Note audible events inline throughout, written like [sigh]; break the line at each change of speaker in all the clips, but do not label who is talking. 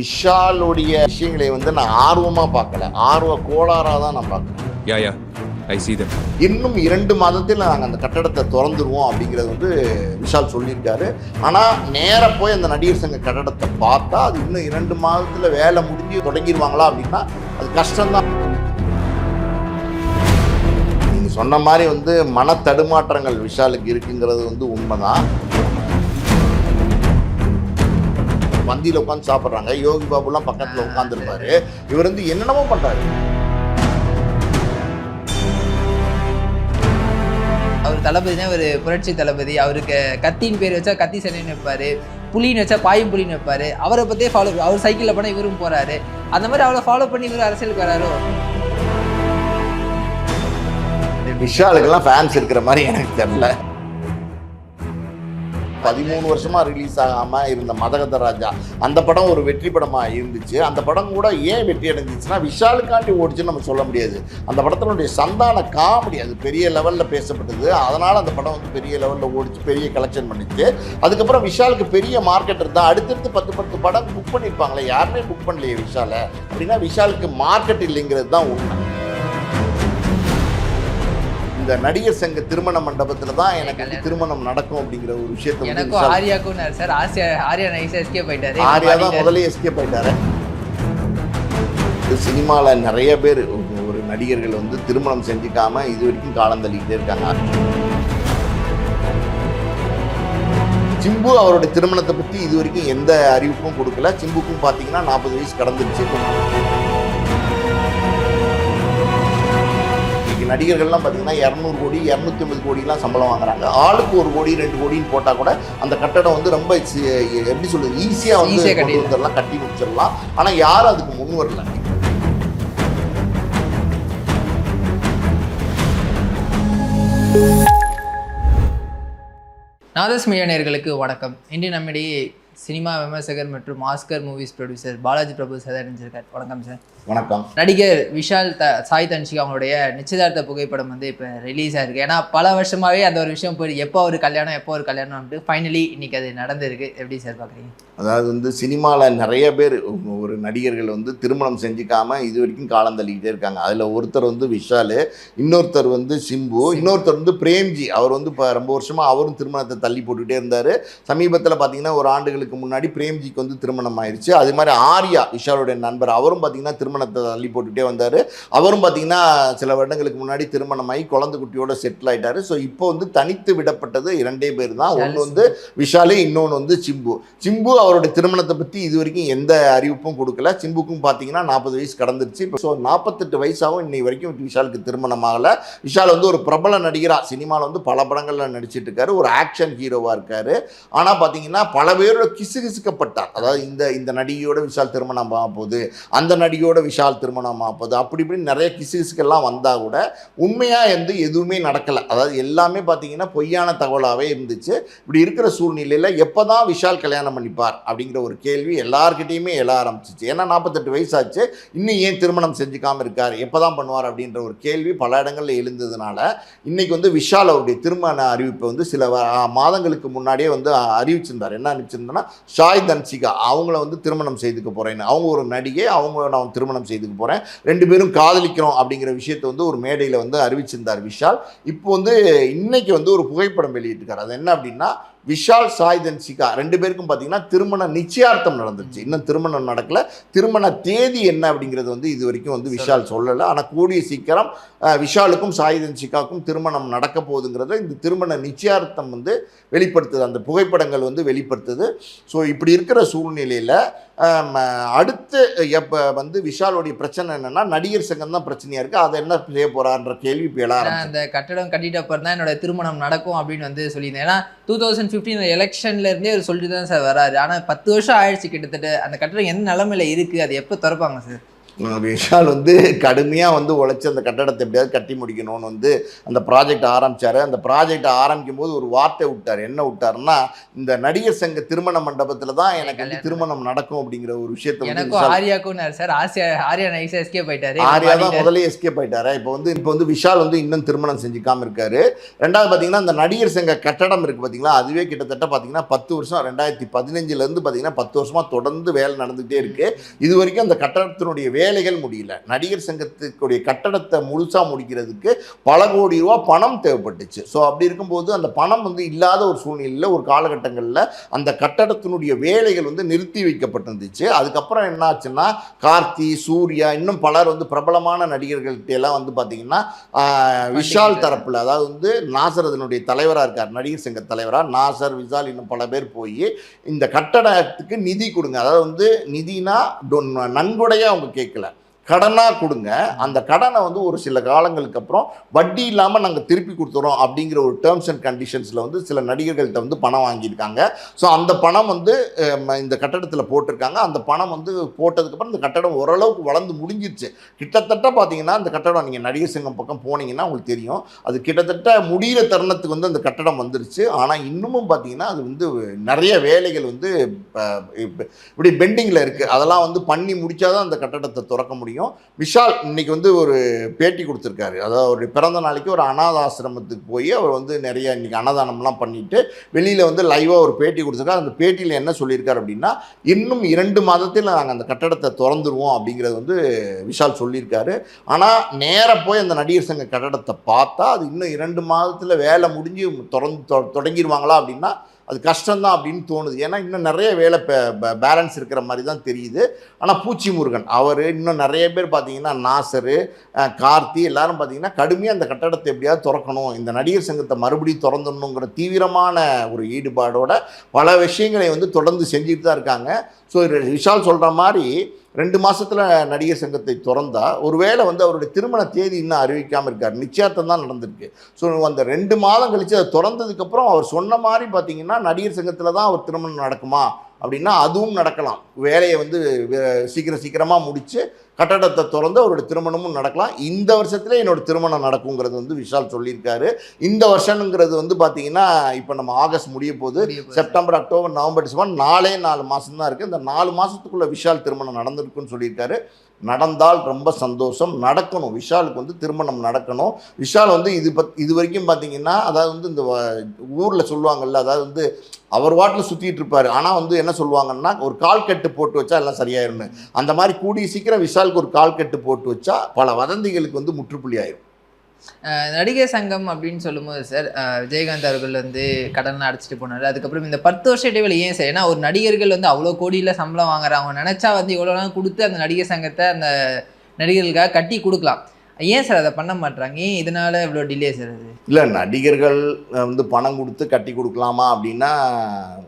விஷாலுடைய விஷயங்களை வந்து நான் ஆர்வமா பார்க்கல. ஆர்வ கோளாறா தான் நான் பார்க்கறேன்.
See them.
இன்னும் இரண்டு மாதத்தில் நாங்கள் அந்த கட்டடத்தை திறந்துருவோம் அப்படிங்கிறது வந்து விஷால் சொல்லியிருக்காரு. ஆனால் நேரா போய் அந்த நடிகர் சங்க கட்டடத்தை பார்த்தா அது இன்னும் இரண்டு மாதத்தில் வேலை முடிஞ்சு தொடங்கிடுவாங்களா அப்படின்னா அது கஷ்டம்தான். நீங்க சொன்ன மாதிரி வந்து மன தடுமாற்றங்கள் விஷாலுக்கு இருக்குங்கிறது வந்து உண்மைதான். வந்தியில் உட்காந்து சாப்பிட்றாங்க. யோகி பாபுலாம் பக்கத்தில் உட்காந்துருப்பாரு இவர் வந்து என்னென்னமோ பண்றாரு.
அவர் தளபதினா ஒரு புரட்சி தளபதி. அவருக்கு கத்தின்னு பேர் வச்சா கத்தி சனின்னு வைப்பாரு. புலின்னு வச்சா பாயும் புலின்னு வைப்பாரு. அவரை பற்றியே ஃபாலோ அவர் சைக்கிளில் போனால் இவரும் போறாரு. அந்த மாதிரி அவரை ஃபாலோ பண்ணி இவர் அரசியலுக்கு வராரோ?
விஷாலுக்கெல்லாம் ஃபேன்ஸ் இருக்கிற மாதிரி எனக்கு தெரியல. பதிமூணு வருஷமாக ரிலீஸ் ஆகாமல் இருந்த மதகத ராஜா அந்த படம் ஒரு வெற்றி படமாக இருந்துச்சு. அந்த படம் கூட ஏன் வெற்றி அடைஞ்சிச்சுன்னா விஷாலுக்காண்டி ஓடிச்சுன்னு நம்ம சொல்ல முடியாது. அந்த படத்தினுடைய சந்தான காமெடி அது பெரிய லெவலில் பேசப்பட்டது. அதனால் அந்த படம் வந்து பெரிய லெவலில் ஓடிச்சு பெரிய கலெக்ஷன் பண்ணிச்சு. அதுக்கப்புறம் விஷாலுக்கு பெரிய மார்க்கெட் இருந்தால் அடுத்தடுத்து பத்து பத்து படம் புக் பண்ணியிருப்பாங்களே யாருமே புக் பண்ணலையே விஷாலை. அப்படின்னா விஷாலுக்கு மார்க்கெட் இல்லைங்கிறது தான் உண்மை. இந்த நடிகர் சங்க திருமண மண்டபத்துல தான் எனக்கு வந்து திருமணம் நடக்கும் அப்படிங்கிற ஒரு விஷயத்தை
எனக்கும் ஆர்யாக்கும் சார் ஆசியா ஆர்யா நைஸா எஸ்கே போயிட்டாரு
ஆர்யா தான் முதல்ல எஸ்கேப் ஆயிட்டாரு. சினிமாவில் நிறைய பேர் ஒரு நடிகர்கள் வந்து திருமணம் செஞ்சுக்காம இது வரைக்கும் காலம் தள்ளிக்கிட்டே இருக்காங்க. சிம்பு அவருடைய திருமணத்தை பற்றி இது வரைக்கும் எந்த அறிவிப்பும் கொடுக்கல. சிம்புக்கும் பார்த்தீங்கன்னா நாற்பது வயசு கடந்துருச்சு. நடிகர்கள்லாம் பார்த்தீங்கன்னா இரநூறு கோடி இரநூத்தி ஐம்பது கோடிலாம் சம்பளம் வாங்குறாங்க. ஆளுக்கு ஒரு கோடி ரெண்டு கோடின்னு போட்டால் கூட அந்த கட்டடம் வந்து ரொம்ப எப்படி சொல்றது ஈஸியாக வந்து கொண்டு. வந்துடலாம் கட்டி முடிச்சிடலாம். ஆனால் யாரும் அதுக்கு முன் வரல.
நாதஸ் மீடியானியர்களுக்கு வணக்கம். இன்று நம்மிடையே சினிமா விமர்சகர் மற்றும் Oscar movies producer Balaji Prabhu sir இணைஞ்சிருக்கார். வணக்கம் சார்.
வணக்கம்.
நடிகர் விஷால் த சாய் தன்ஷிகா அவங்களுடைய நிச்சயதார்த்த புகைப்படம் வந்து இப்போ ரிலீஸ் ஆயிருக்கு ஏன்னா பல வருஷமாவே அந்த ஒரு விஷயம் போய் எப்போ ஒரு கல்யாணம் எப்போ ஒரு கல்யாணம் ஃபைனலி இன்னைக்கு அது நடந்திருக்கு. எப்படி சார் பார்க்குறீங்க
அதாவது வந்து சினிமாவில் நிறைய பேர் ஒரு நடிகர்கள் வந்து திருமணம் செஞ்சுக்காம இது வரைக்கும் காலம் தள்ளிக்கிட்டே இருக்காங்க. அதில் ஒருத்தர் வந்து விஷால் இன்னொருத்தர் வந்து சிம்பு இன்னொருத்தர் வந்து பிரேம்ஜி. அவர் வந்து இப்போ ரொம்ப வருஷமாக அவரும் திருமணத்தை தள்ளி போட்டுக்கிட்டே இருந்தார். சமீபத்தில் பார்த்தீங்கன்னா ஒரு ஆண்டுகளுக்கு முன்னாடி பிரேம்ஜிக்கு வந்து திருமணம் ஆயிடுச்சு அது மாதிரி ஆர்யா விஷாலுடைய நண்பர் அவரும் பார்த்தீங்கன்னா திருமணத்தை தள்ளி போட்டுக்கிட்டே வந்தார். அவரும் பார்த்தீங்கன்னா சில வருடங்களுக்கு முன்னாடி திருமணமாகி குழந்தை குட்டியோட செட்டில் ஆயிட்டாரு. ஸோ இப்போ வந்து தனித்து விடப்பட்டது இரண்டே பேர் தான். ஒன்று வந்து விஷாலு இன்னொன்று வந்து சிம்பு. சிம்பு அவருடைய திருமணத்தை பற்றி இது வரைக்கும் எந்த அறிவிப்பும் கொடுக்கல. சிம்புக்கும் பார்த்தீங்கன்னா நாற்பது வயசு கடந்துருச்சு. ஸோ நாற்பத்தெட்டு வயசாகவும் இன்னை வரைக்கும் விஷாலுக்கு திருமணம் ஆகலை. விஷால் வந்து ஒரு பிரபல நடிகரா சினிமாவில் வந்து பல படங்களில் நடிச்சிட்டு இருக்காரு. ஒரு ஆக்ஷன் ஹீரோவாக இருக்காரு. ஆனால் பார்த்தீங்கன்னா பல பேரோட கிசுகிசுக்கப்பட்டார். அதாவது இந்த இந்த நடிகையோட விஷால் திருமணம் ஆக போகுது. அந்த நடிகையோட விஷால் திருமணம் ஆக போகுது. அப்படி இப்படி நிறைய கிசுகிசுக்கெல்லாம் வந்தால் கூட உண்மையாக வந்து எதுவுமே நடக்கலை. அதாவது எல்லாமே பார்த்தீங்கன்னா பொய்யான தகவலாகவே இருந்துச்சு. இப்படி இருக்கிற சூழ்நிலையில் எப்போ தான் விஷால் கல்யாணம் பண்ணிப்பார்? அப்படிங்கிற ஒரு கேள்வி எல்லார்கிட்டேயுமே எழ ஆரம்பிச்சிச்சு. ஏன்னா நாற்பத்தெட்டு வயசாச்சு. இன்னும் ஏன் திருமணம் செஞ்சுக்காம இருக்கார்? எப்போ தான் பண்ணுவார் அப்படின்ற ஒரு கேள்வி பல இடங்களில் எழுந்ததுனால இன்றைக்கி வந்து விஷால் அவருடைய திருமண அறிவிப்பை வந்து சில மாதங்களுக்கு முன்னாடியே வந்து அறிவிச்சிருந்தார். என்ன அறிவிச்சிருந்தேன்னா ஷாய் தன்சிகா அவங்கள வந்து திருமணம் செய்துக்க போகிறேன்னு அவங்க ஒரு நடிகை அவங்க நான் திருமணம் செய்துக்க போகிறேன் ரெண்டு பேரும் காதலிக்கிறோம் அப்படிங்கிற விஷயத்தை வந்து ஒரு மேடையில் வந்து அறிவிச்சிருந்தார் விஷால். இப்போ வந்து இன்னைக்கு வந்து ஒரு புகைப்படம் வெளியிட்டிருக்கார். அது என்ன அப்படின்னா விஷால் சாய் தன்சிகா ரெண்டு பேருக்கும் பார்த்தீங்கன்னா திருமண நிச்சயார்த்தம் நடந்துருச்சு. இன்னும் திருமணம் நடக்கல. திருமண தேதி என்ன அப்படிங்கிறது வந்து இது வரைக்கும் வந்து விஷால் சொல்லலை. ஆனால் கூடிய சீக்கிரம் விஷாலுக்கும் சாய் தன்சிகாவுக்கும் திருமணம் நடக்க போகுதுங்கிறத இந்த திருமண நிச்சயார்த்தம் வந்து வெளிப்படுத்துது. அந்த புகைப்படங்கள் வந்து வெளிப்படுத்துது. ஸோ இப்படி இருக்கிற சூழ்நிலையில் அடுத்து எப்போ வந்து விஷாலுடைய பிரச்சனை என்னன்னா நடிகர் சங்கம் தான் பிரச்சனையாக இருக்குது அதை என்ன செய்ய போறான்ற கேள்வி இப்போ
அந்த கட்டடம் கட்டிட்ட அப்புறம் தான் என்னோட திருமணம் நடக்கும் அப்படின்னு வந்து சொல்லியிருந்தேன். ஏன்னா டூ தௌசண்ட் ஃபிஃப்டீன் எலெக்ஷன்ல இருந்தே அவர் சொல்லிட்டு தான் சார் வராரு. ஆனால் பத்து வருஷம் ஆயிடுச்சு கிட்டத்தட்ட. அந்த கட்டடம் எந்த நிலமையில இருக்கு? அது எப்போ திறப்பாங்க சார்?
விஷால் வந்து கடுமையாக வந்து உழைச்சி அந்த கட்டடத்தை எப்படியாவது கட்டி முடிக்கணும்னு வந்து அந்த ப்ராஜெக்ட் ஆரம்பிச்சாரு. அந்த ப்ராஜெக்ட் ஆரம்பிக்கும் போது ஒரு வார்த்தை விட்டார். என்ன விட்டாருன்னா இந்த நடிகர் சங்க திருமண மண்டபத்தில் தான் எனக்கு வந்து திருமணம் நடக்கும் அப்படிங்கிற ஒரு விஷயத்தை
எனக்கும் ஆர்யாக்கும் சார் ஆசியா ஆர்யா நைஸா எஸ்கே போயிட்டாரு
ஆர்யா தான். முதல்ல எஸ்கேப் ஆயிட்டாரு. இப்போ வந்து இப்போ வந்து விஷால் வந்து இன்னும் திருமணம் செஞ்சுக்காம இருக்காரு. ரெண்டாவது பார்த்தீங்கன்னா இந்த நடிகர் சங்க கட்டடம் இருக்கு பார்த்தீங்களா அதுவே கிட்டத்தட்ட பார்த்தீங்கன்னா பத்து வருஷம் ரெண்டாயிரத்தி பதினஞ்சுலேருந்து பார்த்தீங்கன்னா பத்து வருஷமா தொடர்ந்து வேலை நடந்துகிட்டே இருக்கு. இது வரைக்கும் அந்த கட்டடத்தினுடைய வேலைகள் முடியல. நடிகர் சங்கத்துக்குடைய கட்டடத்தை முழுசா முடிக்கிறதுக்கு பல கோடி ரூபா பணம் தேவைப்பட்டுச்சு. ஸோ அப்படி இருக்கும்போது அந்த பணம் வந்து இல்லாத ஒரு சூழ்நிலையில் ஒரு காலகட்டங்களில் அந்த கட்டடத்தினுடைய வேலைகள் வந்து நிறுத்தி வைக்கப்பட்டிருந்துச்சு. அதுக்கப்புறம் என்ன ஆச்சுன்னா கார்த்தி சூர்யா இன்னும் பலர் வந்து பிரபலமான நடிகர்கள்ட்ட எல்லாம் வந்து பார்த்தீங்கன்னா விஷால் தரப்பில் அதாவது வந்து நாசர் அதனுடைய தலைவராக இருக்கார் நடிகர் சங்க தலைவராக நாசர் விஷால் இன்னும் பல பேர் போய் இந்த கட்டடத்துக்கு நிதி கொடுங்க. அதாவது வந்து நிதினா டொன்- நன்கொடையா அவங்க கேட்கல கடனாக கொடுங்க. அந்த கடனை வந்து ஒரு சில காலங்களுக்கு அப்புறம் வட்டி இல்லாமல் நாங்கள் திருப்பி கொடுத்துறோம் அப்படிங்கிற ஒரு டேர்ம்ஸ் அண்ட் கண்டிஷன்ஸில் வந்து சில நடிகர்கள்ட்ட வந்து பணம் வாங்கியிருக்காங்க. ஸோ அந்த பணம் வந்து ம- இந்த கட்டடத்தில் போட்டிருக்காங்க. அந்த பணம் வந்து போட்டதுக்கப்புறம் இந்த கட்டடம் ஓரளவுக்கு வளர்ந்து முடிஞ்சிருச்சு. கிட்டத்தட்ட பார்த்தீங்கன்னா அந்த கட்டடம் நீங்கள் நடிகர் சங்கம் பக்கம் போனீங்கன்னா உங்களுக்கு தெரியும். அது கிட்டத்தட்ட முடிகிற தருணத்துக்கு வந்து அந்த கட்டடம் வந்துருச்சு. ஆனால் இன்னமும் பார்த்தீங்கன்னா அது வந்து நிறைய வேலைகள் வந்து இப்படி பெண்டிங்கில் இருக்குது அதெல்லாம் வந்து பண்ணி முடித்தாதான் அந்த கட்டடத்தை திறக்க முடியும். விஷால் இன்னைக்கு வந்து ஒரு பேட்டி கொடுத்துருக்காரு. அதாவது அவருடைய பிறந்த நாளைக்கு ஒரு அனாத ஆசிரமத்துக்கு போய் அவர் வந்து நிறைய இன்றைக்கி அன்னதானம்லாம் பண்ணிவிட்டு வெளியில் வந்து லைவாக ஒரு பேட்டி கொடுத்துருக்காரு. அந்த பேட்டியில் என்ன சொல்லியிருக்காரு அப்படின்னா இன்னும் இரண்டு மாதத்தில் நாங்கள் அந்த கட்டடத்தை திறந்துருவோம் அப்படிங்கிறது வந்து விஷால் சொல்லியிருக்காரு. ஆனால் நேராக போய் அந்த நடிகர் சங்க கட்டடத்தை பார்த்தா அது இன்னும் இரண்டு மாதத்தில் வேலை முடிஞ்சு திறந்து தொ- தொடங்கிருவாங்களா அப்படின்னா அது கஷ்டம்தான் அப்படின்னு தோணுது. ஏன்னா இன்னும் நிறைய வேலை பேலன்ஸ் இருக்கிற மாதிரி தான் தெரியுது. ஆனால் பூச்சி முருகன் அவர் இன்னும் நிறைய பேர் பார்த்தீங்கன்னா நாசரு கார்த்தி எல்லாரும் பார்த்தீங்கன்னா கடுமையாக அந்த கட்டடத்தை எப்படியாவது திறக்கணும் இந்த நடிகர் சங்கத்தை மறுபடியும் திறந்துடணுங்கிற தீவிரமான ஒரு ஈடுபாடோட பல விஷயங்களை வந்து தொடர்ந்து செஞ்சுட்டு தான் இருக்காங்க. ஸோ விஷால் சொல்கிற மாதிரி ரெண்டு மாதத்தில் நடிகர் சங்கத்தை திறந்தா ஒருவேளை வந்து அவருடைய திருமண தேதி இன்னும் அறிவிக்காமல் இருக்கார். நிச்சயார்த்தம் தான் நடந்திருக்கு. ஸோ அந்த ரெண்டு மாதம் கழித்து அதை திறந்ததுக்கப்புறம் அவர் சொன்ன மாதிரி பார்த்தீங்கன்னா நடிகர் சங்கத்தில் தான் அவர் திருமணம் நடக்குமா? அப்படின்னா அதுவும் நடக்கலாம். வேலையை வந்து சீக்கிரம் சீக்கிரமாக முடித்து கட்டடத்தை திறந்து அவருடைய திருமணமும் நடக்கலாம். இந்த வருஷத்துல என்னோட திருமணம் நடக்குங்கிறது வந்து விஷால் சொல்லியிருக்காரு. இந்த வருஷம்ங்கிறது வந்து பார்த்தீங்கன்னா இப்போ நம்ம ஆகஸ்ட் முடிய போகுது. செப்டம்பர் அக்டோபர் நவம்பர் டிசம்பர் நாலே நாலு மாதம் தான் இருக்குது இந்த நாலு மாதத்துக்குள்ள விஷால் திருமணம் நடந்திருக்குன்னு சொல்லியிருக்காரு. நடந்தால் ரொம்ப சந்தோஷம். நடக்கணும். விஷாலுக்கு வந்து திருமணம் நடக்கணும். விஷால் வந்து இது பத் இது வரைக்கும் பார்த்தீங்கன்னா அதாவது வந்து இந்த ஊரில் சொல்லுவாங்கல்ல அதாவது வந்து அவர் வாட்டில் சுற்றிட்டு இருப்பார். ஆனால் வந்து என்ன சொல்லுவாங்கன்னா ஒரு கால் கட்டு போட்டு வச்சா எல்லாம் சரியாயிரும்னு. அந்த மாதிரி கூடிய சீக்கிரம் விஷாலுக்கு ஒரு கால் கட்டு போட்டு வச்சா பல வதந்திகளுக்கு வந்து முற்றுப்புள்ளி ஆயிரும்.
நடிகை நடிகர் சங்கம் அப்படின்னு சொல்லும்போது சார் அஹ் விஜயகாந்த் அவர்கள் வந்து கடன் அடைச்சிட்டு போனார். அதுக்கப்புறம் இந்த பத்து வருஷ இடைவெளி ஏன் சார் ஏன்னா ஒரு நடிகர்கள் வந்து அவ்வளோ கோடியில் சம்பளம் வாங்குறாங்க. அவங்க நினச்சா வந்து இவ்வளோலாம் நாள் கொடுத்து அந்த நடிகர் சங்கத்தை அந்த நடிகர்களுக்காக கட்டி கொடுக்கலாம். ஏன் சார் அதை பண்ண மாட்றாங்க? ஏன் இதனால இவ்வளோ டிலே சார் அது?
இல்லை நடிகர்கள் வந்து பணம் கொடுத்து கட்டி கொடுக்கலாமா அப்படின்னா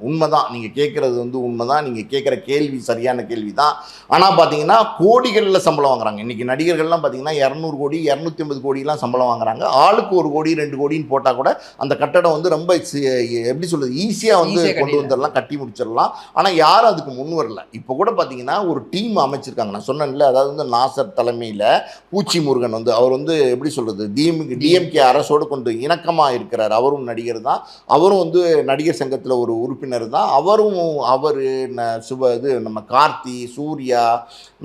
உண்மைதான். நீங்கள் கேட்குறது வந்து உண்மைதான். நீங்கள் கேட்குற கேள்வி சரியான கேள்வி தான். ஆனால் பார்த்தீங்கன்னா கோடிகளில் சம்பளம் வாங்குறாங்க. இன்றைக்கி நடிகர்கள்லாம் பார்த்தீங்கன்னா இரநூறு கோடி இரநூத்தி ஐம்பது கோடிலாம் சம்பளம் வாங்குறாங்க. ஆளுக்கு ஒரு கோடி ரெண்டு கோடின்னு போட்டால் கூட அந்த கட்டடம் வந்து ரொம்ப எப்படி சொல்கிறது ஈஸியாக வந்து கொண்டு. வந்துடலாம் கட்டி முடிச்சிடலாம். ஆனால் யாரும் அதுக்கு முன் வரல. இப்போ கூட பார்த்தீங்கன்னா ஒரு டீம் அமைச்சிருக்காங்க. நான் சொன்னேன்ல அதாவது வந்து நாசர் தலைமையில் பூச்சி முருகன் வந்து அவர் வந்து எப்படி சொல்கிறது டிஎம் டிஎம்கே அரசோடு கொண்டு இணக்கமாக இருக்கிறார். அவரும் நடிகர் தான். அவரும் வந்து நடிகர் சங்கத்தில் ஒரு உறுப்பினர் தான். அவரும் அவர் சுப இது நம்ம கார்த்தி சூர்யா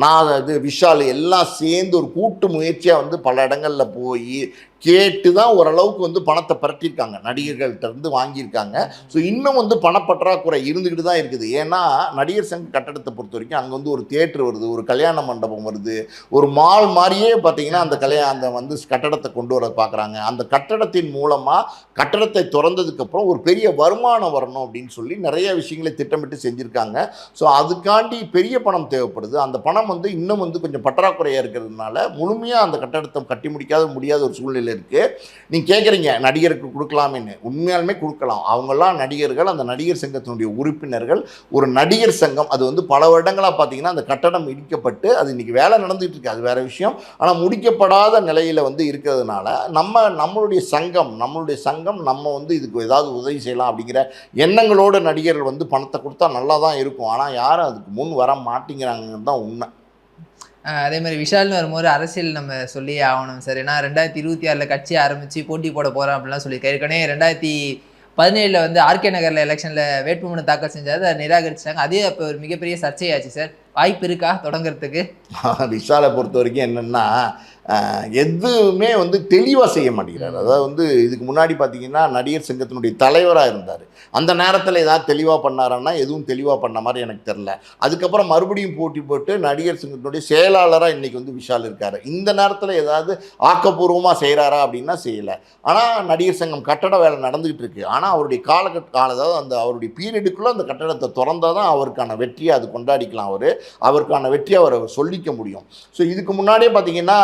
நான் இது விஷால் எல்லாம் சேர்ந்து ஒரு கூட்டு முயற்சியாக வந்து பல இடங்களில் போய் கேட்டு தான் ஓரளவுக்கு வந்து பணத்தை பரட்டியிருக்காங்க. நடிகர்கள்ட்ட இருந்து வாங்கியிருக்காங்க. ஸோ இன்னும் வந்து பணப்பற்றாக்குறை இருந்துக்கிட்டு தான் இருக்குது. ஏன்னா நடிகர் சங்க கட்டடத்தை பொறுத்த வரைக்கும் அங்கே வந்து ஒரு தியேட்டர் வருது ஒரு கல்யாண மண்டபம் வருது. ஒரு மால் மாதிரியே பார்த்தீங்கன்னா அந்த கல்யாண அந்த வந்து கட்டடத்தை கொண்டு வர பார்க்குறாங்க. அந்த கட்டடத்தின் மூலமாக கட்டடத்தை திறந்ததுக்கப்புறம் ஒரு பெரிய வருமானம் வரணும் அப்படின்னு சொல்லி நிறைய விஷயங்களை திட்டமிட்டு செஞ்சுருக்காங்க. ஸோ அதுக்காண்டி பெரிய பணம் தேவைப்படுது. அந்த பணம் வந்து இன்னும் வந்து கொஞ்சம் பற்றாக்குறையாக இருக்கிறதுனால முழுமையாக அந்த கட்டடத்தை கட்டி முடிக்காத முடியாத ஒரு சூழ்நிலை இருக்குது நீங்கள் கேட்குறீங்க நடிகருக்கு கொடுக்கலாமேன்னு. உண்மையாலுமே கொடுக்கலாம். அவங்கெல்லாம் நடிகர்கள் அந்த நடிகர் சங்கத்தினுடைய உறுப்பினர்கள் ஒரு நடிகர் சங்கம். அது வந்து பல வருடங்களாக பார்த்தீங்கன்னா அந்த கட்டடம் இடிக்கப்பட்டு அது இன்னைக்கு வேலை நடந்துகிட்டு இருக்கு. அது வேற விஷயம். ஆனால் முடிக்கப்படாத நிலையில் வந்து இருக்கிறதுனால நம்ம நம்மளுடைய சங்கம் நம்மளுடைய சங்கம் நம்ம வந்து இதுக்கு ஏதாவது உதவி செய்யலாம் அப்படிங்கிற எண்ணங்களோட நடிகர்கள் வந்து பணத்தை கொடுத்தா நல்லா தான் இருக்கும். ஆனால் யாரும் அதுக்கு முன் வர மாட்டேங்கிறாங்கன்னு தான் உண்மை.
அதே மாதிரி விஷால்னு வரும்போது அரசியல் நம்ம சொல்லியே ஆகணும் சார். ஏன்னா ரெண்டாயிரத்தி இருபத்தி ஆறில் கட்சி ஆரம்பித்து போட்டி போட போகிறோம் அப்படிலாம் சொல்லியிருக்காரு. ஏற்கனவே ரெண்டாயிரத்தி பதினேழில் வந்து ஆர்கே நகரில் எலெக்ஷனில் வேட்புமனு தாக்கல் செஞ்சாரு. அதை நிராகரிச்சிட்டாங்க. அதே அப்போ ஒரு மிகப்பெரிய சர்ச்சையாச்சு சார். வாய்ப்பு இருக்கா தொடங்குறதுக்கு? [laughs]
விஷாலை பொறுத்த வரைக்கும் என்னென்னா எதுவுமே வந்து தெளிவாக செய்ய மாட்டேங்கிறார். அதாவது வந்து இதுக்கு முன்னாடி பார்த்தீங்கன்னா நடிகர் சங்கத்தினுடைய தலைவராக இருந்தார். அந்த நேரத்தில் ஏதாவது தெளிவாக பண்ணாரான்னா எதுவும் தெளிவாக பண்ண மாதிரி எனக்கு தெரில அதுக்கப்புறம் மறுபடியும் போட்டி போட்டு நடிகர் சங்கத்தினுடைய செயலாளராக இன்றைக்கி வந்து விஷால் இருக்கார். இந்த நேரத்தில் ஏதாவது ஆக்கப்பூர்வமாக செய்கிறாரா அப்படின்னா செய்யலை. ஆனால் நடிகர் சங்கம் கட்டட வேலை நடந்துகிட்டு இருக்கு. ஆனால் அவருடைய காலகட்ட கால அதாவது அந்த அவருடைய பீரியடுக்குள்ளே அந்த கட்டடத்தை திறந்தால் தான் அவருக்கான வெற்றியை அது கொண்டாடிக்கலாம் அவர். அவருக்கான வெற்றியை அவர் சொல்லிக்க முடியும். ஸோ இதுக்கு முன்னாடியே பார்த்தீங்கன்னா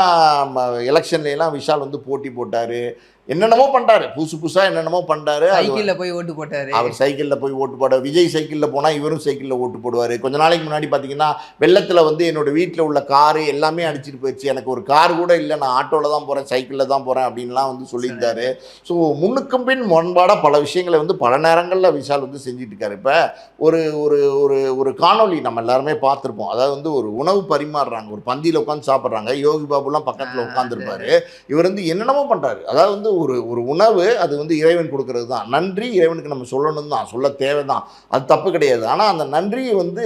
எலெக்ஷன்லாம் விஷால் வந்து போட்டி போட்டார். என்னென்னமோ பண்ணுறாரு புதுசு புதுசாக என்னென்னமோ பண்ணுறாரு
சைக்கிளில் போய் ஓட்டு போட்டாரு.
அவர் சைக்கிளில் போய் ஓட்டு போட விஜய் சைக்கிளில் போனால் இவரும் சைக்கிளில் ஓட்டு போடுவார். கொஞ்ச நாளைக்கு முன்னாடி பார்த்தீங்கன்னா வெள்ளத்தில் வந்து என்னோட வீட்டில் உள்ள காரு எல்லாமே அடிச்சிட்டு போயிடுச்சு. எனக்கு ஒரு கார் கூட இல்லை. நான் ஆட்டோவில் தான் போகிறேன் சைக்கிளில் தான் போகிறேன் அப்படின்லாம் வந்து சொல்லியிருந்தாரு. ஸோ முன்னுக்கும் பின் முன்பாடாக பல விஷயங்களை வந்து பல நேரங்களில் விஷால் வந்து செஞ்சுட்டு இருக்காரு. இப்போ ஒரு ஒரு ஒரு ஒரு காணொளி நம்ம எல்லாருமே பார்த்துருப்போம். அதாவது வந்து ஒரு உணவு பரிமாறுறாங்க. ஒரு பந்தியில் உட்காந்து சாப்பிட்றாங்க. யோகி பாபுலாம் பக்கத்தில் உட்காந்துருப்பாரு இவர் வந்து என்னென்னமோ பண்ணுறாரு அதாவது வந்து ஒரு ஒரு உணவு அது வந்து இறைவன் கொடுக்கறது தான் நன்றி இறைவனுக்கு நம்ம சொல்லணும் தான் சொல்ல தேவை தான் அது தப்பு கிடையாது. ஆனால் அந்த நன்றியை வந்து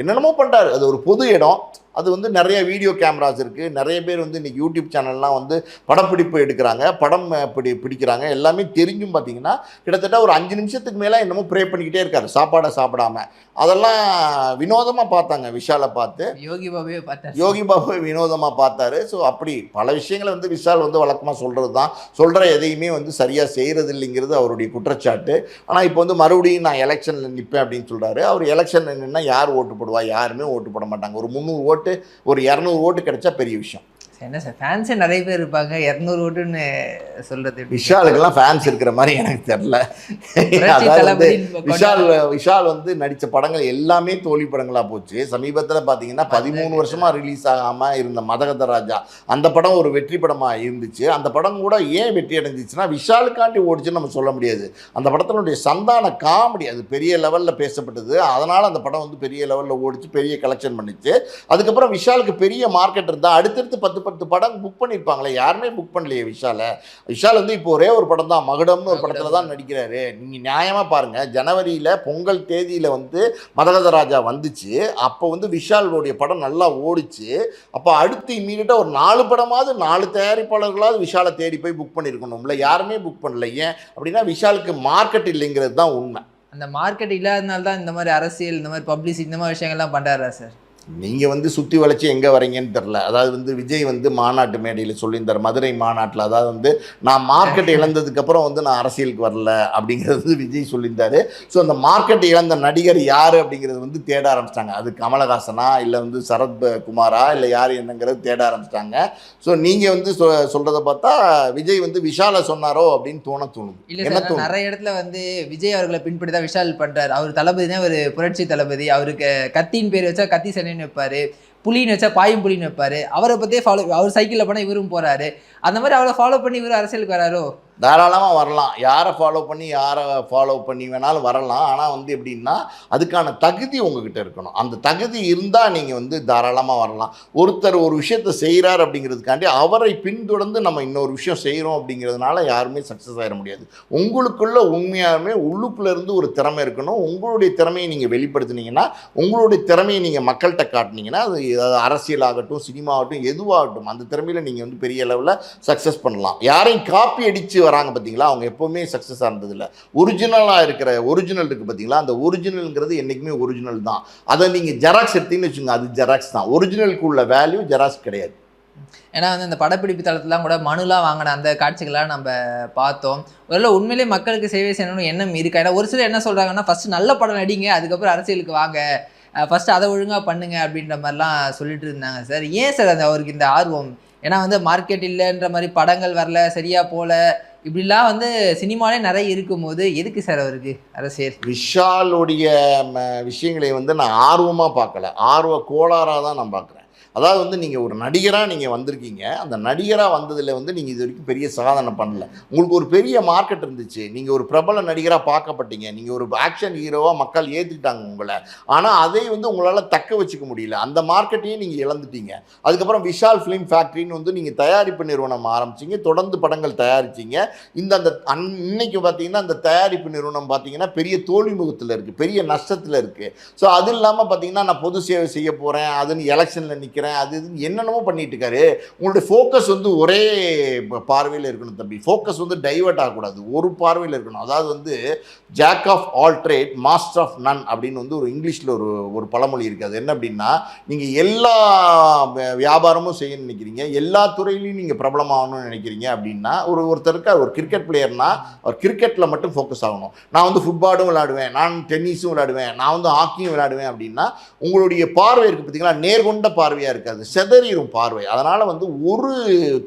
என்னென்னமோ பண்ணுறாரு அது ஒரு பொது இடம். அது வந்து நிறைய வீடியோ கேமராஸ் இருக்குது நிறைய பேர் வந்து இன்றைக்கி யூடியூப் சேனல்லாம் வந்து படப்பிடிப்பு எடுக்கிறாங்க. படம் பிடி பிடிக்கிறாங்க. எல்லாமே தெரிஞ்சும் பார்த்தீங்கன்னா கிட்டத்தட்ட ஒரு அஞ்சு நிமிஷத்துக்கு மேலே என்னமோ ப்ரே பண்ணிக்கிட்டே இருக்காரு. சாப்பாடை சாப்பிடாம. அதெல்லாம் வினோதமாக பார்த்தாங்க விஷாலை பார்த்து.
யோகி பாபுவே பார்த்தாரு.
யோகி பாபு வினோதமாக பார்த்தாரு. ஸோ அப்படி பல விஷயங்களை வந்து விஷால் வந்து வழக்கமாக சொல்கிறது தான் சொல்கிற எதையுமே வந்து சரியாக செய்கிறது இல்லைங்கிறது அவருடைய குற்றச்சாட்டு. ஆனால் இப்போ வந்து மறுபடியும் நான் எலெக்ஷனில் நிற்பேன் அப்படின்னு சொல்கிறாரு அவர் எலெக்ஷன் நின்னா யார் ஓட்டு போடுவா? யாருமே ஓட்டு போட மாட்டாங்க. ஒரு முந்நூறு ஓட்டு ஒரு இரநூறு ஓட்டு கிடைச்சா பெரிய விஷயம்.
என்ன சார் ஃபேன்ஸே நிறைய பேர் இருப்பாங்க. இரநூறு ஓட்டுன்னு சொல்றது?
விஷாலுக்கெல்லாம் ஃபேன்ஸ் இருக்கிற மாதிரி எனக்கு தெரில அதாவது விஷால் விஷால் வந்து நடித்த படங்கள் எல்லாமே தோல்வி படங்களாக போச்சு. சமீபத்தில் பார்த்தீங்கன்னா பதிமூணு வருஷமாக ரிலீஸ் ஆகாமல் இருந்த மதகத ராஜா அந்த படம் ஒரு வெற்றி படமாக இருந்துச்சு. அந்த படம் கூட ஏன் வெற்றி அடைஞ்சிச்சுன்னா விஷாலுக்காண்டி ஓடிச்சுன்னு நம்ம சொல்ல முடியாது. அந்த படத்தினுடைய சந்தான காமெடி அது பெரிய லெவலில் பேசப்பட்டது. அதனால் அந்த படம் வந்து பெரிய லெவலில் ஓடிச்சு பெரிய கலெக்ஷன் பண்ணிச்சு. அதுக்கப்புறம் விஷாலுக்கு பெரிய மார்க்கெட் இருந்தால் அடுத்தடுத்து பத்து பத்து படம் புக் பண்ணியிருப்பாங்களே யாருமே புக் பண்ணலையே விஷாலை. விஷால் வந்து இப்போ ஒரே ஒரு படம் தான் மகுடம்னு ஒரு படத்தில் தான் நடிக்கிறாரு. நீங்கள் நியாயமாக பாருங்கள் ஜனவரியில் பொங்கல் தேதியில் வந்து மதகத ராஜா வந்துச்சு. அப்போ வந்து விஷாலுடைய படம் நல்லா ஓடிச்சு. அப்போ அடுத்து இம்மீடியட்டாக ஒரு நாலு படமாவது நாலு தயாரிப்பாளர்களாவது விஷாலை தேடி போய் புக் பண்ணியிருக்கணும்ல யாருமே புக் பண்ணல ஏன் அப்படின்னா விஷாலுக்கு மார்க்கெட் இல்லைங்கிறது தான் உண்மை.
அந்த மார்க்கெட் இல்லாதனால தான் இந்த மாதிரி அரசியல் இந்த மாதிரி பப்ளிசிட்டி இந்த மாதிரி விஷயங்கள்லாம் பண்றாரா சார்?
நீங்கள் வந்து சுற்றி வளைச்சி எங்கே வரீங்கன்னு தெரில அதாவது வந்து விஜய் வந்து மாநாட்டு மேடையில் சொல்லியிருந்தார். மதுரை மாநாட்டில். அதாவது வந்து நான் மார்க்கெட் இழந்ததுக்கப்புறம் வந்து நான் அரசியலுக்கு வரல அப்படிங்கிறது விஜய் சொல்லியிருந்தாரு. ஸோ அந்த மார்க்கெட் இழந்த நடிகர் யார் அப்படிங்கிறது வந்து தேட ஆரம்பிச்சிட்டாங்க. அது கமலஹாசனா இல்லை வந்து சரத் குமாரா இல்லை யார் என்னங்கிறது தேட ஆரம்பிச்சிட்டாங்க. ஸோ நீங்கள் வந்து சொ சொல்கிறத பார்த்தா விஜய் வந்து விஷாலை சொன்னாரோ அப்படின்னு தோண
இல்ல
என்ன தோணுது?
நிறைய இடத்துல வந்து விஜய் அவர்களை பின்பற்றி தான் விஷால் பண்றாரு. அவர் தளபதி தான் ஒரு புரட்சி தளபதி. அவருக்கு கத்தின் பேர் வச்சா கத்தி சனின்னு வைப்பாரு புலின்னு வச்சா பாயும் புலின்னு வைப்பாரு அவரை பற்றியே ஃபாலோ அவர் சைக்கிளில் போனால் இவரும் போறாரு. அந்த மாதிரி அவரை ஃபாலோ பண்ணி இவரும் அரசியலுக்கு வராரோ?
தாராளமாக வரலாம். யாரை ஃபாலோ பண்ணி யாரை ஃபாலோ பண்ணி வேணாலும் வரலாம். ஆனால் வந்து எப்படின்னா அதுக்கான தகுதி உங்ககிட்ட இருக்கணும். அந்த தகுதி இருந்தால் நீங்கள் வந்து தாராளமாக வரலாம். ஒருத்தர் ஒரு விஷயத்தை செய்கிறார் அப்படிங்கிறதுக்காண்டி அவரை பின்தொடர்ந்து நம்ம இன்னொரு விஷயம் செய்கிறோம் அப்படிங்கிறதுனால யாருமே சக்ஸஸ் ஆகிட முடியாது. உங்களுக்குள்ள உண்மையாலுமே உள்ளுக்குள்ள இருந்து ஒரு திறமை இருக்கணும். உங்களுடைய திறமையை நீங்கள் வெளிப்படுத்துனீங்கன்னா உங்களுடைய திறமையை நீங்கள் மக்கள்கிட்ட காட்டினீங்கன்னா அது அரசியலாகட்டும் சினிமாவாகட்டும் எதுவாகட்டும் அந்த திறமையில் நீங்கள் வந்து பெரிய லெவலில் சக்ஸஸ் பண்ணலாம். யாரையும் காப்பி அடித்து வராங்க பார்த்தீங்களா அவங்க எப்போவுமே சக்ஸஸ் ஆனதில்லை ஒரிஜினலாக இருக்கிற ஒரிஜினல் இருக்குது பார்த்தீங்களா அந்த ஒரிஜினல்ங்கிறது என்றைக்குமே ஒரிஜினல் தான். அதை நீங்கள் ஜெராக்ஸ் எடுத்தீங்கன்னு வச்சுங்க அது ஜெராக்ஸ் தான். ஒரிஜினலுக்கு உள்ள வேல்யூ ஜெராக்ஸ் கிடையாது.
ஏன்னா வந்து இந்த படப்பிடிப்பு தளத்துலாம் கூட மனுலாம் வாங்கின அந்த காட்சிகள்லாம் நம்ம பார்த்தோம். ஒருவேளை உண்மையிலேயே மக்களுக்கு சேவை செய்யணும்னு எண்ணம் இருக்கா? ஏன்னா ஒரு சிலர் என்ன சொல்கிறாங்கன்னா ஃபர்ஸ்ட் நல்ல படம் நடிங்க அதுக்கப்புறம் அரசியலுக்கு வாங்க. ஃபஸ்ட்டு அதை ஒழுங்காக பண்ணுங்க அப்படின்ற மாதிரிலாம் சொல்லிட்டு இருந்தாங்க சார். ஏன் சார் அந்த அவருக்கு இந்த ஆர்வம்? ஏன்னா வந்து மார்க்கெட் இல்லைன்ற மாதிரி படங்கள் வரல சரியாக போகல. இப்படிலாம் வந்து சினிமாலே நிறைய இருக்கும்போது எதுக்கு சார் அவருக்கு அரசியல்?
விஷாலுடைய விஷயங்களை வந்து நான் ஆர்வமாக பார்க்கல. ஆர்வ கோளாறாக தான் நான் பார்க்குறேன். அதாவது வந்து நீங்கள் ஒரு நடிகராக நீங்கள் வந்திருக்கீங்க. அந்த நடிகராக வந்ததில் வந்து நீங்கள் இது வரைக்கும் பெரிய சாதனை பண்ணல. உங்களுக்கு ஒரு பெரிய மார்க்கெட் இருந்துச்சு. நீங்கள் ஒரு பிரபல நடிகராக பார்க்கப்பட்டீங்க. நீங்கள் ஒரு ஆக்ஷன் ஹீரோவாக மக்கள் ஏற்றுக்கிட்டாங்க உங்களை. ஆனால் அதை வந்து உங்களால் தக்க வச்சுக்க முடியல. அந்த மார்க்கெட்டையும் நீங்கள் இழந்துட்டீங்க. அதுக்கப்புறம் விஷால் ஃபிலிம் ஃபேக்ட்ரின்னு வந்து நீங்கள் தயாரிப்பு நிறுவனம் ஆரம்பிச்சிங்க. தொடர்ந்து படங்கள் தயாரிச்சீங்க. இந்த அந்த அன் இன்னைக்கு பார்த்தீங்கன்னா அந்த தயாரிப்பு நிறுவனம் பார்த்தீங்கன்னா பெரிய தோல்விமுகத்தில் இருக்குது பெரிய நஷ்டத்தில் இருக்குது ஸோ அது இல்லாமல் பார்த்தீங்கன்னா நான் பொது சேவை செய்ய போகிறேன் அதுன்னு எலெக்ஷனில் நிற்கிறேன் அது இது என்னென்னமோ பண்ணிட்டு இருக்காரு. உங்களுடைய ஃபோக்கஸ் வந்து ஒரே பார்வையில் இருக்கணும் தம்பி. ஃபோக்கஸ் வந்து டைவர்ட் ஆகக்கூடாது. ஒரு பார்வையில் இருக்கணும். அதாவது வந்து jack of all trade master of none அப்படின்னு வந்து ஒரு இங்கிலீஷில் ஒரு ஒரு பழமொழி இருக்குது அது என்ன அப்படின்னா நீங்கள் எல்லா வியாபாரமும் செய்யணும்னு நினைக்கிறீங்க. எல்லா துறையிலையும் நீங்கள் பிரபலமாகணும்னு நினைக்கிறீங்க அப்படின்னா ஒரு ஒருத்தருக்கு ஒரு கிரிக்கெட் பிளேயர்னா அவர் கிரிக்கெட்டில் மட்டும் ஃபோக்கஸ் ஆகணும். நான் வந்து ஃபுட்பாலும் விளாடுவேன் நான் டென்னிஸும் விளாடுவேன் நான் வந்து ஹாக்கியும் விளாடுவேன் அப்படின்னா உங்களுடைய பார்வை இருக்குது பார்த்தீங்களா நேர்கொண்ட பார்வையாக இருக்காது செதறிடும் பார்வை. அதனால் வந்து ஒரு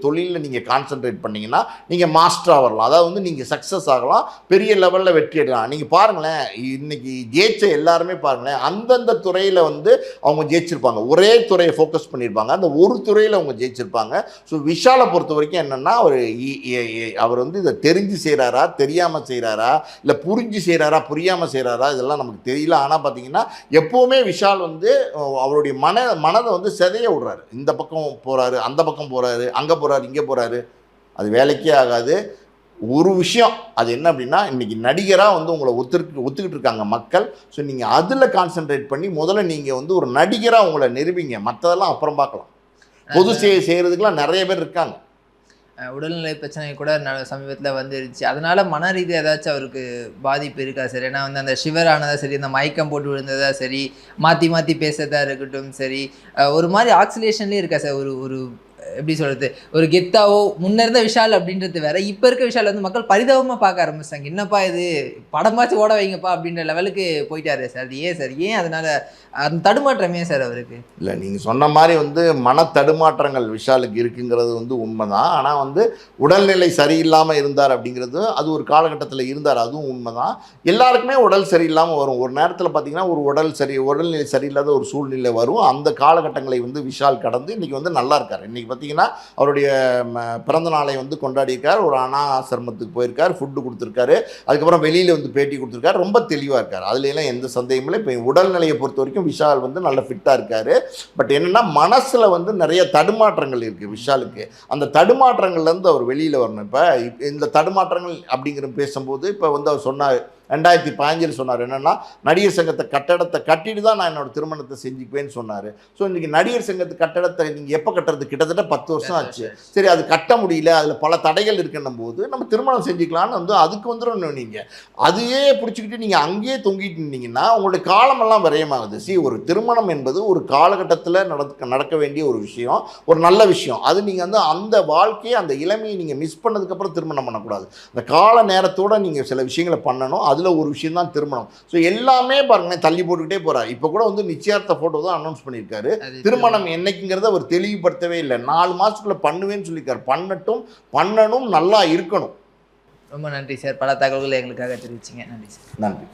தொழிலில் நீங்கள் கான்சென்ட்ரேட் பண்ணீங்கன்னா நீங்கள் மாஸ்டராக வரலாம். அதாவது வந்து நீங்கள் சக்ஸஸ் ஆகலாம் பெரிய லெவலில் வெற்றி எடுக்கலாம் நீங்கள் பாருங்களேன் இன்னைக்கு ஜெயிச்ச எல்லாருமே பாருங்களேன் அந்தந்த துறையில் வந்து அவங்க ஜெயிச்சிருப்பாங்க. ஒரே துறையை ஃபோக்கஸ் பண்ணியிருப்பாங்க அந்த ஒரு துறையில் அவங்க ஜெயிச்சிருப்பாங்க. ஸோ விஷாலை பொறுத்த வரைக்கும் என்னென்னா அவர் இ- அவர் வந்து இதை தெரிஞ்சு செய்கிறாரா தெரியாமல் செய்கிறாரா இல்லை புரிஞ்சு செய்கிறாரா புரியாமல் செய்கிறாரா இதெல்லாம் நமக்கு தெரியல. ஆனால் பார்த்தீங்கன்னா எப்போவுமே விஷால் வந்து அவருடைய மன மனதை வந்து செதைய விடுறாரு. இந்த பக்கம் போகிறாரு அந்த பக்கம் போகிறாரு அங்கே போகிறாரு இங்கே போகிறாரு அது வேலைக்கே ஆகாது. ஒரு விஷயம் அது என்ன அப்படின்னா இன்னைக்கு நடிகராக வந்து உங்களை ஒத்துருக்கு ஒத்துக்கிட்டு இருக்காங்க மக்கள். ஸோ நீங்கள் அதில் கான்சென்ட்ரேட் பண்ணி முதல்ல நீங்கள் வந்து ஒரு நடிகராக உங்களை நிரூபிங்க. மற்றதெல்லாம் அப்புறம் பார்க்கலாம். பொது சேவை செய்கிறதுக்கெலாம் நிறைய பேர் இருக்காங்க.
உடல்நிலை பிரச்சனை கூட சமீபத்தில் வந்துருச்சு. அதனால் மன ரீதியாக ஏதாச்சும் அவருக்கு பாதிப்பு இருக்கா சரி? ஏன்னா வந்து அந்த ஷிவர் ஆனதா சரி அந்த மயக்கம் போட்டு விழுந்ததா சரி மாற்றி மாற்றி பேசுறதா இருக்கட்டும் சரி. ஒரு மாதிரி ஆக்சிலேஷன்லேயே இருக்கா சார்? ஒரு ஒரு எப்படி சொல்கிறது ஒரு கெத்தாவோ முன்ன இருந்த விஷால் அப்படின்றது வேற இப்போ இருக்க விஷால் வந்து மக்கள் பரிதாபமாக பார்க்க ஆரம்பிச்சாங்க என்னப்பா இது? படமாச்சு ஓட வைங்கப்பா அப்படின்ற லெவலுக்கு போயிட்டாரு சார். அது ஏன் சார்? ஏன் அதனால் அந்த தடுமாற்றமே சார் அவருக்கு?
இல்லை நீங்கள் சொன்ன மாதிரி வந்து மன தடுமாற்றங்கள் விஷாலுக்கு இருக்குங்கிறது வந்து உண்மைதான். ஆனால் வந்து உடல்நிலை சரியில்லாமல் இருந்தார் அப்படிங்கிறது அது ஒரு காலகட்டத்தில் இருந்தார் அதுவும் உண்மைதான். எல்லாருக்குமே உடல் சரியில்லாமல் வரும். ஒரு நேரத்தில் பார்த்தீங்கன்னா ஒரு உடல் சரி உடல்நிலை சரியில்லாத ஒரு சூழ்நிலை வரும். அந்த காலகட்டங்களை வந்து விஷால் கடந்து இன்றைக்கி வந்து நல்லா இருக்கார். இன்றைக்கி பார்த்தீங்கன்னா அவருடைய பிறந்த நாளை வந்து கொண்டாடியிருக்கார். ஒரு அனாசிரமத்துக்கு போயிருக்கார் ஃபுட்டு கொடுத்துருக்காரு. அதுக்கப்புறம் வெளியில் வந்து பேட்டி கொடுத்துருக்காரு. ரொம்ப தெளிவாக இருக்கார். அதுல எந்த சந்தேகமும் இல்லை. இப்போ உடல்நிலையை பொறுத்த வரைக்கும் விஷால் வந்து நல்ல ஃபிட்டாக இருக்கார். பட் என்னென்னா மனசில் வந்து நிறைய தடுமாற்றங்கள் இருக்குது விஷாலுக்கு. அந்த தடுமாற்றங்கள்லேருந்து அவர் வெளியில் வரணும். இப்போ இந்த தடுமாற்றங்கள் அப்படிங்கிற பேசும்போது இப்போ வந்து அவர் சொன்னார் ரெண்டாயிரத்தி பதினஞ்சில் சொன்னார். என்னென்னா நடிகர் சங்கத்தை கட்டடத்தை கட்டிட்டு தான் நான் என்னோட திருமணத்தை செஞ்சுக்குவேன்னு சொன்னார். ஸோ இன்றைக்கி நடிகர் சங்கத்து கட்டடத்தை நீங்கள் எப்போ கட்டுறது? கிட்டத்தட்ட பத்து வருஷம் ஆச்சு. சரி அது கட்ட முடியல அதில் பல தடைகள் இருக்குன்னும் போது நம்ம திருமணம் செஞ்சுக்கலாம்னு வந்து அதுக்கு வந்துடும் நீங்கள் அதையே பிடிச்சிக்கிட்டு நீங்கள் அங்கேயே தொங்கிட்டு இருந்தீங்கன்னா உங்களுடைய காலமெல்லாம் விரயமாகுது. சி ஒரு திருமணம் என்பது ஒரு காலகட்டத்தில் நடக்க நடக்க வேண்டிய ஒரு விஷயம் ஒரு நல்ல விஷயம். அது நீங்கள் வந்து அந்த வாழ்க்கையை அந்த இளமையை நீங்கள் மிஸ் பண்ணதுக்கப்புறம் திருமணம் பண்ணக்கூடாது. அந்த கால நேரத்தோட நீங்கள் சில விஷயங்களை பண்ணணும். அதில் ஒரு விஷயம் தான் திருமணம். ஸோ எல்லாமே பாருங்களேன் தள்ளி போட்டுக்கிட்டே போகிறார் இப்போ கூட வந்து நிச்சயார்த்த ஃபோட்டோ தான் அனௌன்ஸ் பண்ணியிருக்காரு. திருமணம் என்னைக்குங்கிறத அவர் தெளிவுபடுத்தவே இல்லை. நாலு மாதத்துக்குள்ளே பண்ணுவேன்னு சொல்லியிருக்காரு. பண்ணட்டும் பண்ணணும் நல்லா இருக்கணும்.
ரொம்ப நன்றி சார். பல தகவல்களை எங்களுக்காக தெரிவிச்சிங்க. நன்றி சார்.
நன்றி.